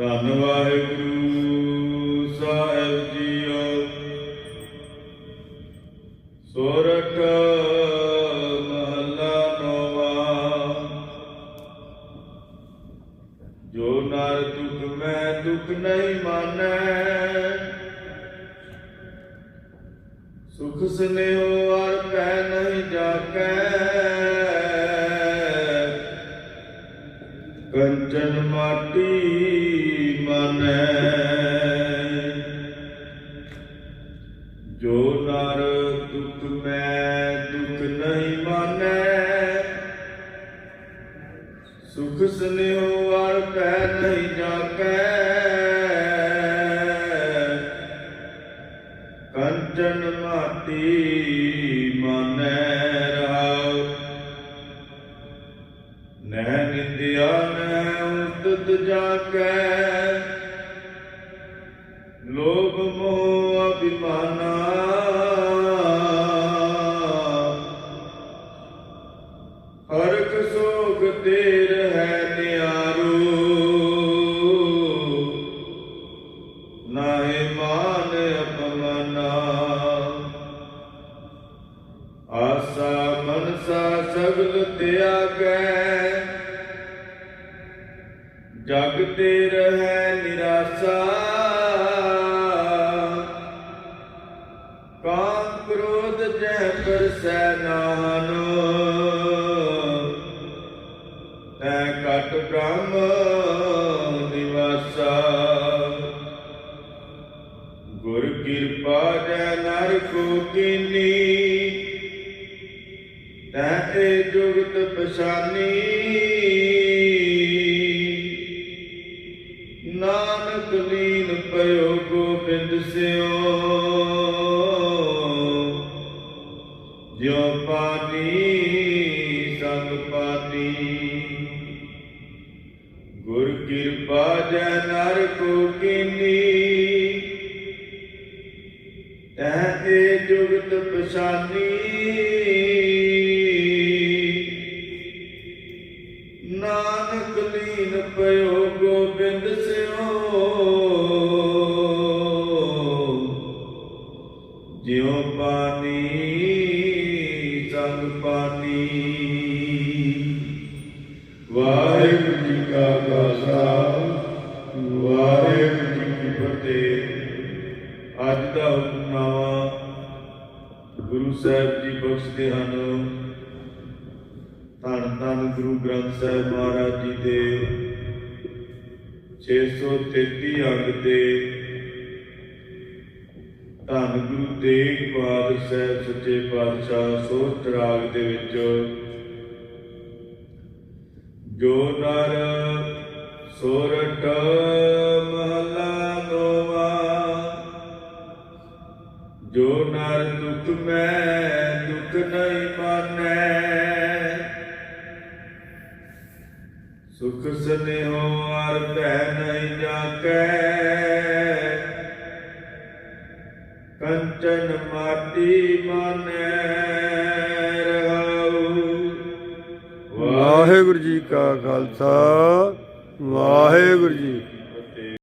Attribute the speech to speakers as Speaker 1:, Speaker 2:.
Speaker 1: ਧੰਨ ਵਾਹਿਗੁਰੂ ਸਾਹਿਬ ਜੀਓ। ਸੋਰਠ ਮਹੱਲਾ ਨੌਵਾਂ। ਜੋ ਨਰ ਦੁਖ ਮੈਂ ਦੁਖ ਨਹੀਂ ਮਾਨੈ। ਸੁਖ ਸਨੇਹੋ ਅਰ ਪੈ ਨਹੀਂ ਜਾਕੈ ਕੰਚਨ ਮਾਟੀ ਮਨੈ। ਜੋ ਨਰ ਦੁਖ ਮੈਂ ਦੁਖ ਨਹੀਂ ਮਾਨੈ। ਸੁਖ ਸਨਿਓ ਵਰ ਪੈ ਨਹੀਂ ਜਾਕੈ ਕੰਚਨ ਮਾਟੀ ਮਨੈ। ਨਹਿ ਨਿੰਦਿਆ, ਨਹਿ ਉਸਤਤ ਜਾ ਕੈ ਲੋਭ ਮੋਹ ਅਭਿਮਾਨਾ। ਹਰਕ ਸੋਗ ਤੇਰ ਹੈ ਨਿਆਰੂ। ਨਾਹੀ ਮਾਨ ਅਪਮਾਨਾ। ਆਸਾ ਮਨਸਾ ਸਗਲ ਤਿਆਗੈ। ਜਗ ਤੇ ਰਹੈ ਨਿਰਾਸਾ। ਕਾਮ ਕ੍ਰੋਧ ਜਹ ਪਰਸੈ ਨਾਨੋ ਤੈ ਕਟ ਬ੍ਰਹਮ ਨਿਵਾਸਾ। ਗੁਰ ਕਿਰਪਾ ਜੈ ਨਰ ਕੋ ਕੀਨੀ। ਤੈ ਏ ਜੁਗਤ ਪਛਾਨੀ। ਨਾਨਕ ਲੀਨ ਪਇਓ ਗੋਬਿੰਦ ਸਿਓ। ਜਿਉ ਪਾਤੀ ਸੰਗ ਪਾਨੀ। ਗੁਰ ਕਿਰਪਾ ਜੈ ਨਰ ਕੋ ਕੀਨੀ। ਤੈ ਏ ਜੁਗਤ ਪਛਾਨੀ। ਨਾਨਕ ਲੀਨ ਪਇਓ ਗੋਬਿੰਦ ਪਾਨੀ ਸੰਗ ਪਾਨੀ ਵਾਹਿਗੁਰੂ ਜੀ ਕਾ ਖਾਲਸਾ, ਵਾਹਿਗੁਰੂ ਜੀ ਕੀ ਫਤਿਹ। ਅੱਜ ਦਾ ਹੁਕਮਨਾਮਾ ਗੁਰੂ ਸਾਹਿਬ ਜੀ ਬਖਸ਼ਦੇ ਹਨ। ਧੰਨ ਧੰਨ ਗੁਰੂ ਗ੍ਰੰਥ ਸਾਹਿਬ ਮਹਾਰਾਜ ਜੀ ਦੇ 633 ਅੰਗ ਤੇ ਧੰਨ ਗੁਰੂ ਤੇਗ ਬਹਾਦਰ ਸਾਹਿਬ, ਸੱਚੇ ਪਾਤਸ਼ਾਹ ਸੋਧ ਤਰਾਗ ਦੇ ਵਿੱਚ। ਜੋ ਨਰ ਸੋਰਠ ਮਹਲਾ ਨੋਵਾ ਜੋ ਨਰ ਦੁਖ ਮੈਂ ਦੁਖ ਨਹੀਂ ਮਾਨੈ। ਸੁਖ ਸਨੇਹੋ ਅਰ ਭੈ ਨਹੀਂ ਜਾਕੈ। ਕੰਚਨ ਮਾਟੀ ਮਾਨੈ ਰਹਾਉ।
Speaker 2: ਵਾਹਿਗੁਰੂ ਜੀ ਕਾ ਖਾਲਸਾ ਵਾਹਿਗੁਰੂ ਜੀ